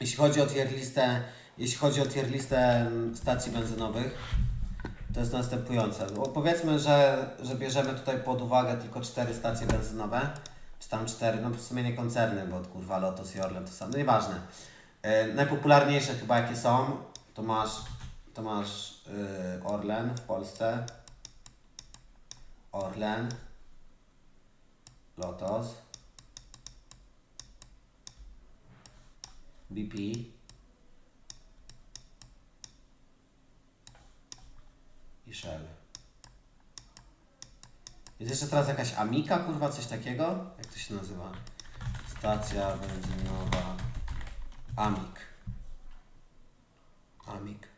Jeśli chodzi o tier listę, jeśli chodzi o tier listę mm, stacji benzynowych, to jest następujące. Bo powiedzmy, że, że bierzemy tutaj pod uwagę tylko cztery stacje benzynowe, czy tam cztery, no w sumie nie koncerny, bo kurwa Lotos i Orlen to samo, no nieważne. E, najpopularniejsze chyba jakie są, to masz, to masz yy, Orlen w Polsce, Orlen, Lotos, BP, i Shell. Jest jeszcze teraz jakaś Amika, kurwa, coś takiego? Jak to się nazywa? Stacja benzynowa Amik. Amik.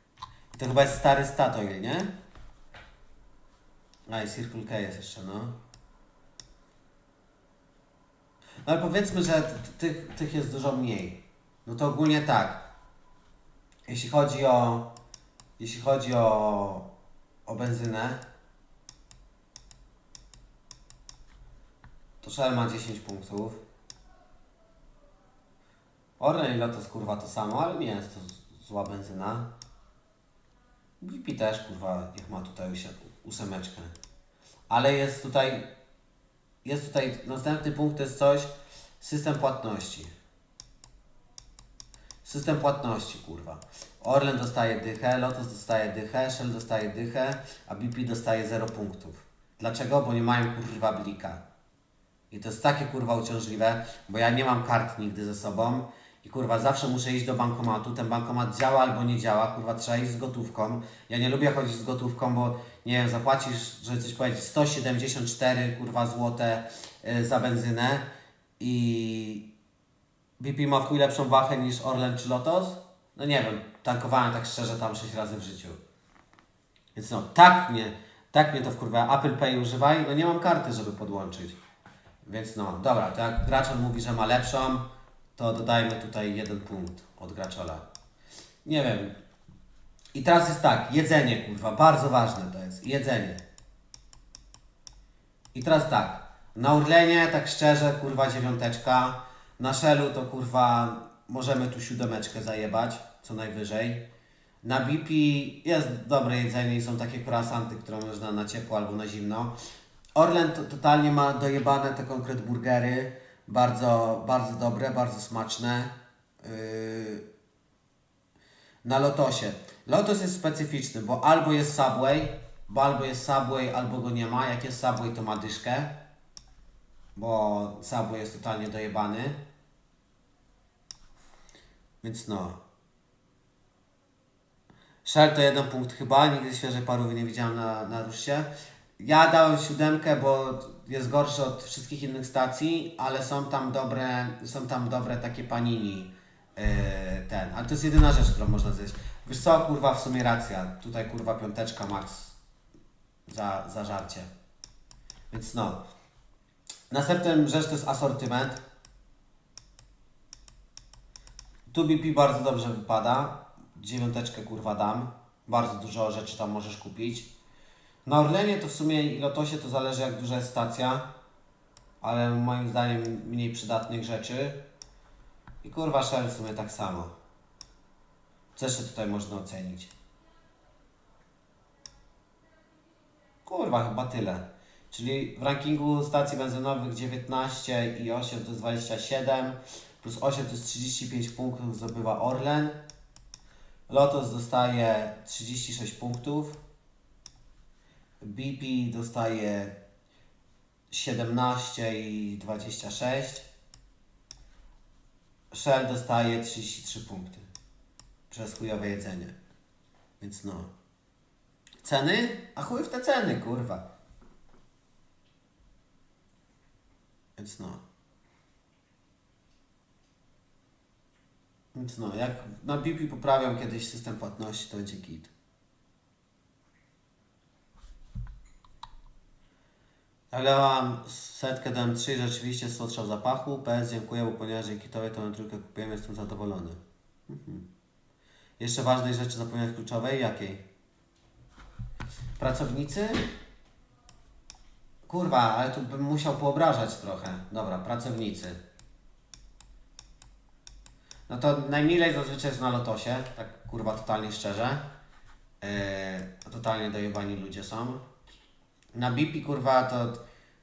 I to chyba jest stary Statoil, nie? A i Circle K jest jeszcze, no. No ale powiedzmy, że tych, tych jest dużo mniej. No to ogólnie tak. Jeśli chodzi o. Jeśli chodzi o. o benzynę. To Shell ma 10 punktów. Orlen i Lotus kurwa to samo, ale nie jest to zła benzyna. BP też kurwa niech ma tutaj ósemeczkę. Ale jest tutaj. Jest tutaj. Następny punkt to jest coś. System płatności. System płatności, kurwa. Orlen dostaje dychę, Lotus dostaje dychę, Shell dostaje dychę, a BP dostaje 0 punktów. Dlaczego? Bo nie mają kurwa blika. I to jest takie kurwa uciążliwe, bo ja nie mam kart nigdy ze sobą i kurwa zawsze muszę iść do bankomatu. Ten bankomat działa albo nie działa, kurwa trzeba iść z gotówką. Ja nie lubię chodzić z gotówką, bo nie wiem, zapłacisz, żeby coś powiedzieć, 174 kurwa złote y, za benzynę i BP ma w chuj lepszą wachę niż Orlen czy Lotos? No nie wiem, tankowałem tak szczerze tam 6 razy w życiu. Więc no, tak mnie, tak mnie to wkurwa. Apple Pay używaj, no nie mam karty, żeby podłączyć. Więc no, dobra, to jak Graczol mówi, że ma lepszą, to dodajmy tutaj jeden punkt od Graczola. Nie wiem. I teraz jest tak, jedzenie, kurwa, bardzo ważne to jest, jedzenie. I teraz tak, na Urlenie, tak szczerze, kurwa, dziewiąteczka. Na Shellu to, kurwa, możemy tu siódemeczkę zajebać, co najwyżej. Na BP jest dobre jedzenie i są takie croissanty, które można na ciepło albo na zimno. Orlen to, totalnie ma dojebane te konkret burgery. Bardzo, bardzo dobre, bardzo smaczne. Yy... Na Lotosie. Lotos jest specyficzny, bo albo jest Subway, bo albo jest Subway, albo go nie ma. Jak jest Subway, to ma dyszkę, bo Subway jest totalnie dojebany. Więc no. Shell to jeden punkt chyba, nigdy świeżej parówy nie widziałem na, na ruszcie. Ja dałem siódemkę, bo jest gorszy od wszystkich innych stacji, ale są tam dobre, są tam dobre takie panini. Yy, ten, ale to jest jedyna rzecz, którą można zjeść. Wiesz co, kurwa, w sumie racja. Tutaj kurwa piąteczka max za, za żarcie. Więc no. Następna rzecz to jest asortyment. Tu BP bardzo dobrze wypada. Dziewiąteczkę kurwa dam. Bardzo dużo rzeczy tam możesz kupić. Na Orlenie to w sumie i Lotosie to zależy jak duża jest stacja. Ale moim zdaniem mniej przydatnych rzeczy. I kurwa Shell w sumie tak samo. Co jeszcze tutaj można ocenić? Kurwa, chyba tyle. Czyli w rankingu stacji benzynowych 19 i 8 to jest 27, plus 8 to jest 35 punktów zdobywa Orlen. Lotos dostaje 36 punktów. BP dostaje 17 i 26. Shell dostaje 33 punkty przez chujowe jedzenie. Więc no. Ceny? A chuj w te ceny, kurwa. Więc no. Więc no, jak na BP poprawią kiedyś system płatności, to będzie git. Ale mam setkę do M3, rzeczywiście słodsza zapachu. PS dziękuję, bo ponieważ dzięki Tobie tą M3 kupiłem, jestem zadowolony. Mhm. Jeszcze ważnej rzeczy zapomniałeś kluczowej? Jakiej? Pracownicy? Kurwa, ale tu bym musiał poobrażać trochę. Dobra, pracownicy. No to najmilej zazwyczaj jest na lotosie, tak kurwa totalnie szczerze. Yy, totalnie dojebani ludzie są. Na BP kurwa to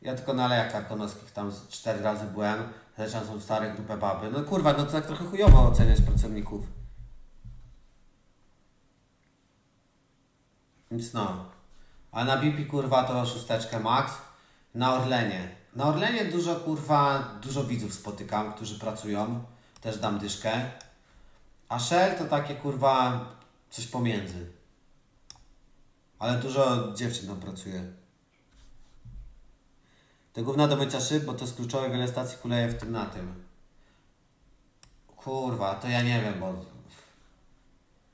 ja tylko na lejach konowskich tam cztery razy byłem. Zresztą są stare grupy baby. No kurwa, no to tak trochę chujowo oceniać pracowników. Więc no. A na BP kurwa to szósteczkę max. Na Orlenie. Na Orlenie dużo kurwa, dużo widzów spotykam, którzy pracują. Też dam dyszkę. A Shell to takie kurwa coś pomiędzy. Ale dużo dziewczyn tam pracuje. To gówno do mycia szyb, bo to z kluczowej wiele stacji kuleje w tym na tym. Kurwa, to ja nie wiem, bo...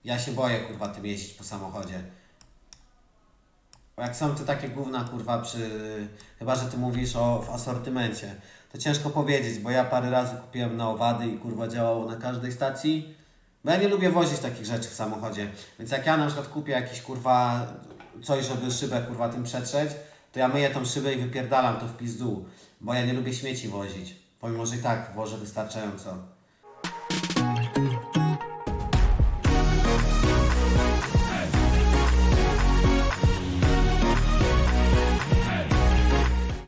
Ja się boję kurwa tym jeździć po samochodzie. Jak są te takie gówna kurwa przy... Chyba, że ty mówisz o w asortymencie. To ciężko powiedzieć, bo ja parę razy kupiłem na owady i kurwa działało na każdej stacji. Bo ja nie lubię wozić takich rzeczy w samochodzie. Więc jak ja na przykład kupię jakiś kurwa coś, żeby szybę kurwa tym przetrzeć, to ja myję tą szybę i wypierdalam to w pizdu. Bo ja nie lubię śmieci wozić. Pomimo, że i tak wożę wystarczająco.